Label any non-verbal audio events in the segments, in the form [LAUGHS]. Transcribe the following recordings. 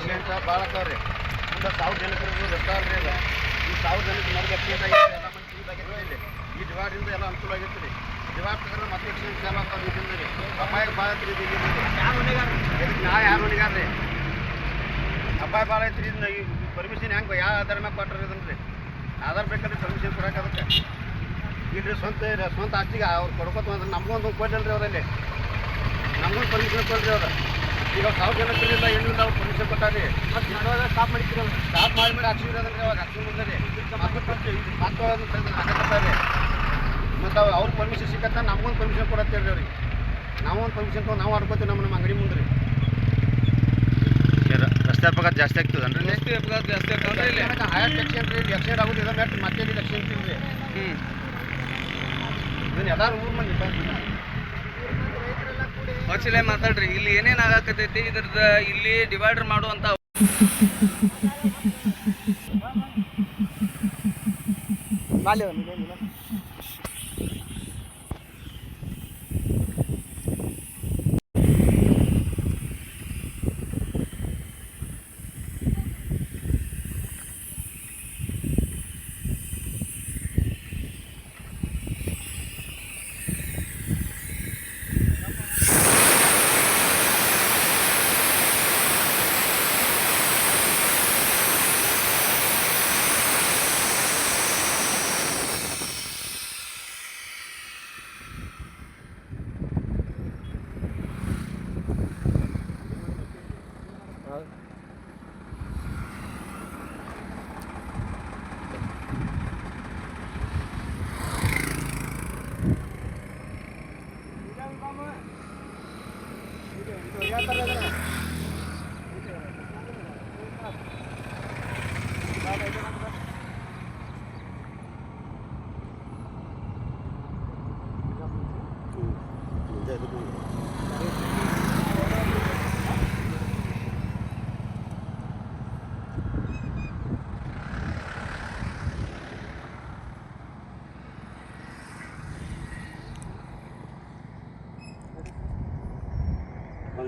Accident ಭಾಳ ಅದಾವ್ರಿ. ಮುಂದೆ ಸಾವಿರ ಜನಕ್ಕೆ ರಸ್ತಾವ್ರಿ ಇದು ಈ ಸಾವಿರ ಜನಕ್ಕೆ ನಮ್ಗೆ ಎಕ್ಸಿಡೆಂಟ್ ಎಲ್ಲ ಮಂದಿ ಇಲ್ಲಿ ಈ ಡಿವಾರ್ಡಿಂದ ಎಲ್ಲ ಅನುಕೂಲ ಆಗೈತೆ ರೀ ಡಿವಾರ್ಡ್ ತಗೊಂಡ್ರೆ ಮತ್ತೆ ಎಕ್ಸಿಡೆಂಟ್ ಚಾಲು ಆಗ್ತಾವೆ ಇದರಿಂದ ರೀ ಅಪಾಯ ಭಾಳ ಐತ್ರಿ ಇದು ಇದಕ್ಕೆ ನಾ ಯಾರು ಹೊಣಿಗಾರ ರೀ ಅಪಾಯ ಭಾಳ ಐತ್ರಿ ಇದನ್ನ ಈ ಪರ್ಮಿಷನ್ ಹೆಂಗೆ ಯಾವ ಆಧಾರ ಮ್ಯಾಗ ಕೊಟ್ಟರು ಇದನ್ನ ರೀ ಆಧಾರ ಬೇಕಂದ್ರೆ ಪರ್ಮಿಷನ್ ಕೊಡಕ್ಕೆ ಅದಕ್ಕೆ ಇಲ್ರಿ ಸ್ವಂತ ಸ್ವಂತ ಆಸ್ತಿಗೆ ಅವ್ರು ಕೊಡ್ಕೊತ ಅಂದ್ರೆ ನಮಗೊಂದು ಕೊಡಲ್ರಿ ಅವರಲ್ಲಿ. ನಮಗೊಂದು ಪರ್ಮಿಷನ್ ಕೊಡ್ರಿ ಅವ್ರು. ಈಗ ಸಾವಿರ ಜನ ಇರಲಿಲ್ಲ ಹೆಣ್ಣು ನಾವು ಪರ್ಮಿಷನ್ ಕೊಟ್ಟಾರಿ ಸ್ಟಾಪ್ ಮಾಡಿದ್ರು ಸ್ಟಾಪ್ ಮಾಡಿ ಮಾಡಿ ಅಕ್ಷಿ ಇರೋದ್ರಿ ಅವಾಗ ಅಕ್ಷಿ ಮುಂದೆ ಮತ್ತೆ ಹಾಕತ್ತಾರೆ ಮತ್ತು ಅವ್ರು ಅವ್ರ ಪರ್ಮಿಷನ್ ಸಿಕ್ಕತ್ತ ನಮಗೊಂದು ಪರ್ಮಿಷನ್ ಕೊಡತ್ತೇಳಿ ಅವ್ರಿಗೆ. ನಾವು ಒಂದು ಪರ್ಮಿಷನ್ ತೊಗೊಂಡು ನಾವು ಆಡ್ಕೋತೀವಿ ನಮ್ಮ ನಮ್ಮ ಅಂಗಡಿ ಮುಂದೆ ರೀ. ರಸ್ತೆ ಅಪಘಾತ ಜಾಸ್ತಿ ಆಗ್ತದನ್ರಿ ಜಾಸ್ತಿ ಅಪಘಾತ ಜಾಸ್ತಿ ಆಗ್ತದೆ ಇಲ್ಲಿ. ಹೈಯರ್ ಸೆಕ್ಷನ್ ರೀ ಎಕ್ಸಿಡೆಂಟ್ ಆಗೋದು ಇದನ್ನ ಮತ್ತೆ ಇಲ್ಲಿ ಎಕ್ಸಿಡೆಂಟ್ ಇಲ್ರಿ. ಹ್ಞೂ ಇದನ್ನ ಎಲ್ಲರೂ ಊರ್ ಮಂದಿ ಹೊಚ್ಚಲೆ ಮಾತಾಡ್ರಿ. ಇಲ್ಲಿ ಏನೇನ್ ಆಗಾಕತೈತಿ ಇದ್ರದ ಇಲ್ಲಿ ಡಿವೈಡರ್ ಮಾಡುವಂತ [LAUGHS] All right.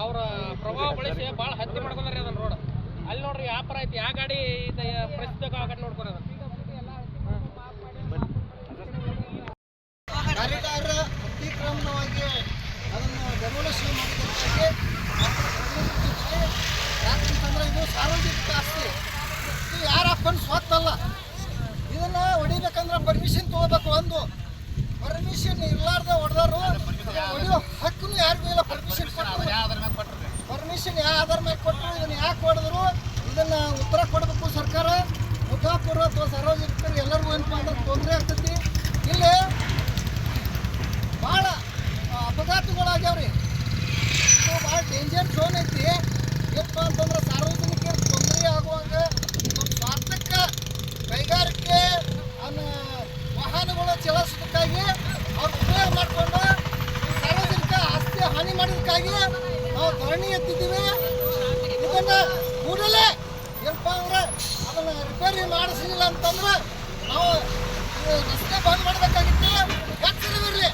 ಅವ್ರ ಪ್ರಭಾವ ಬಳಸಿ ಭಾಳ ಹತ್ತಿ ಮಾಡ್ಕೊಂಡ್ರಿ ಅದನ್ನ ರೋಡ್ ಅಲ್ಲಿ ನೋಡ್ರಿ ವ್ಯಾಪಾರ ಐತಿ, ಆ ಗಾಡಿ ಪ್ರಸಿದ್ಧ ಆ ಗಾಡಿ ನೋಡ್ಕೊರ ಅತಿಕ್ರಮಣವಾಗಿ ಅದನ್ನು ಇದು ಸಾರ್ವಜನಿಕ ಆಸ್ತಿ. ಇದು ಯಾರ ಅಪ್ಪನ ಸ್ವತ್ತಲ್ಲ ಇದನ್ನ ಹೊಡಿಬೇಕಂದ್ರೆ ಪರ್ಮಿಷನ್ ತಗೋಬೇಕು ಒಂದು ಪರ್ಮಿಷನ್ ಇರ್ಲಾರ್ದ ಹೊಡೆದಾರು. ಹೊಡಿಯೋ ಹಕ್ಕು ಯಾರಿಗೂ ಇಲ್ಲ. ಪರ್ಮಿಷನ್ ಪರ್ಮಿಷನ್ ಯಾವ ಆಧಾರ ಮೇಲೆ ಕೊಟ್ಟರು ಇದನ್ನ ಯಾಕೆ ಹೊಡೆದ್ರು? ಇದನ್ನ ಉತ್ತರ ಕೊಡಬೇಕು ಸರ್ಕಾರ. ಮುದ್ದಾಪುರ ಅಥವಾ ಸಾರ್ವಜನಿಕರು ಎಲ್ಲರಿಗೂ ಏನು ಮಾಡೋದು ತೊಂದರೆ ಆಗ್ತೈತಿ. ಇಲ್ಲಿ ಭಾಳ ಅಪಘಾತಗಳಾಗ್ಯಾವ್ರಿ. ಇದು ಭಾಳ ಡೇಂಜರ್ ಝೋನ್ ಐತಿ. ಏನಪ್ಪ ಅಂತಂದ್ರೆ ಸಾರ್ವಜನಿಕರಿಗೆ ತೊಂದರೆ ಆಗುವಾಗ ಸ್ವಾರ್ಥಕ್ಕೆ ಕೈಗಾರಿಕೆ ಹಾನಿ ಮಾಡೋದಕ್ಕಾಗಿ ನಾವು ಧರಣಿ ಎತ್ತಿದ್ದೀವಿ. ಇದನ್ನ ಕೂಡಲೇ ಏನಪ್ಪ ಅಂದ್ರೆ ಅದನ್ನ ರಿಪೇರಿ ಮಾಡಿಸಲಿಲ್ಲ ಅಂತಂದ್ರೆ ನಾವು ರಸ್ತೆ ಬಂದ್ ಮಾಡಬೇಕಾಗಿತ್ತು. ಎಚ್ಚರವಿರಲಿ